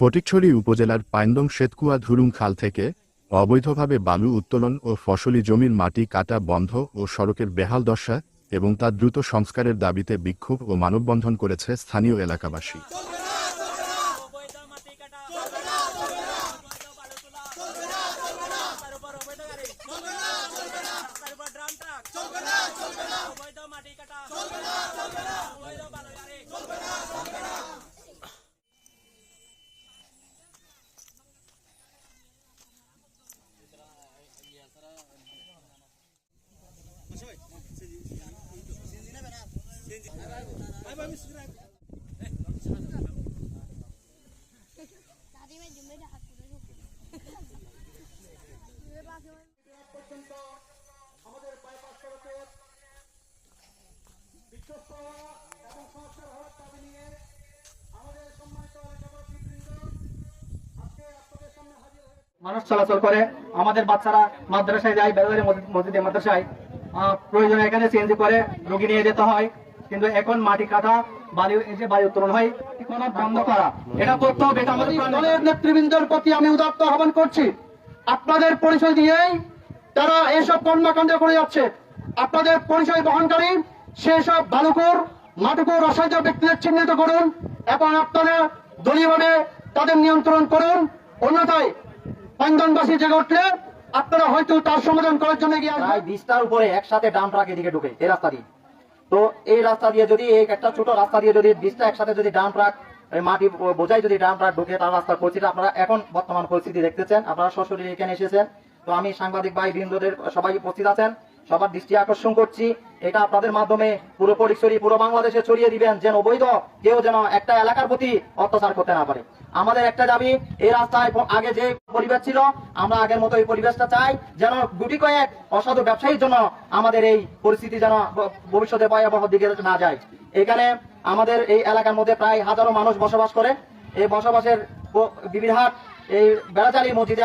ফটিকছড়ি উপজেলার পাইন্দং শ্বেতকুয়া ধুরুং খাল থেকে অবৈধভাবে বালু উত্তোলন ও ফসলি জমির মাটি কাটা বন্ধ ও সড়কের বেহাল দশা এবং তা দ্রুত সংস্কারের দাবিতে বিক্ষোভ ও মানববন্ধন করেছে স্থানীয় এলাকাবাসী। মানুষ চলাচল করে। আমাদের বাচ্চারা মাদ্রাসায় যায় বেলাদারি মসজিদে মাদ্রাসায়। প্রয়োজনে এখানে সিএনজি করে, রোগী নিয়ে যেতে হয়। কিন্তু এখন মাটি কাটা বায়ু এই যে বায়ু উত্তোলন হয় কোনো বন্ধ করা। এটা করতে হবে এটা আমাদের দলের নেতৃবৃন্দের প্রতি আমি উদাত্ত আহ্বান করছি। আপনাদের পরিচয় দিয়েই তারা এইসব কর্মকাণ্ড করে যাচ্ছে। আপনাদের পরিচয় বহনকারী সেসব বালুকুর মাটুকুর অসাধ্য ব্যক্তিদের চিহ্নিত করুন এবং আপনারা দলীয়ভাবে তাদের নিয়ন্ত্রণ করুন। অন্যথায় পাঞ্জনবাসী জেগে উঠলে আপনারা হয়তো তার সমাধান করার জন্য গিয়ে প্রায় বিশটার উপরে একসাথে ডাম ট্রাক এদিকে ঢুকে এই রাস্তা দিয়ে। তো এই রাস্তা দিয়ে যদি একটা ছোট রাস্তা দিয়ে যদি বিশটা একসাথে যদি ডাম ট্রাক মাটি বোঝাই যদি ডাম ট্রাক ঢুকে তার রাস্তার পরিস্থিতি, আপনারা এখন বর্তমান পরিস্থিতি দেখতেছেন। আপনারা সরাসরি এখানে এসেছেন। তো আমি সাংবাদিক ভাই বৃন্দদের সবাই উপস্থিত আছেন। সবার দৃষ্টি আকর্ষণ করছি। এটা আপনাদের মাধ্যমে পুরো পরিসরী পুরো বাংলাদেশে ছড়িয়ে দিবেন যেন অবৈধ কেউ যেন একটা এলাকার প্রতি অত্যাচার করতে না পারে। আমাদের একটা দাবি এই রাস্তায় আগে যে পরিবেশ ছিল, আমরা আগের মতো এই পরিবেশটা চাই যেন গুটি কয়েক অসাধু ব্যবসায়ীর জন্য আমাদের এই পরিস্থিতি যেন ভবিষ্যতে ভয়াবহ দিকে না যায়। এখানে আমাদের এই এলাকার মধ্যে প্রায় হাজারো মানুষ বসবাস করে। এই বসবাসের বিবিরহাট এই বেড়াচালি মসজিদে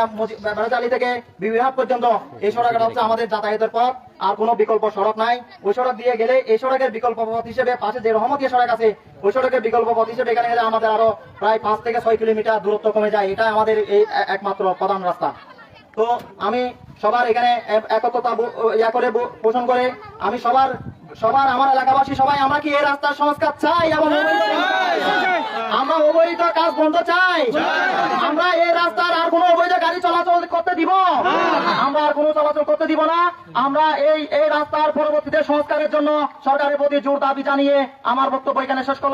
বেড়াচালি থেকে বিবিরহাট পর্যন্ত এই সড়কটা হচ্ছে আমাদের যাতায়াতের পথ। আর কোনো বিকল্প সড়ক নাই। ওই সড়ক দিয়ে গেলে এই সড়কের বিকল্প পথ হিসেবে পাশে যে রহমতীয় সড়ক আছে ওই সড়কের বিকল্প পথ হিসেবে এখানে গেলে আমাদের আরও প্রায় পাঁচ থেকে ছয় কিলোমিটার দূরত্ব কমে যায়। এটা আমাদের এই একমাত্র প্রধান রাস্তা। তো আমি সবার এখানে এক- একত্রতা ইয়া করে পোষণ করে আমি সবার সবার আমার এলাকাবাসী সবাই আমরা কি এই রাস্তার সংস্কার চাই? আমরা অবৈধ কাজ বন্ধ চাই। আমরা দিব। আমরা আর কোনো চলাচল করতে দিব না। আমরা এই এই রাস্তার পরবর্তীতে সংস্কারের জন্য সরকারের প্রতি জোর দাবি জানিয়ে আমার বক্তব্য এখানে শেষ করলাম।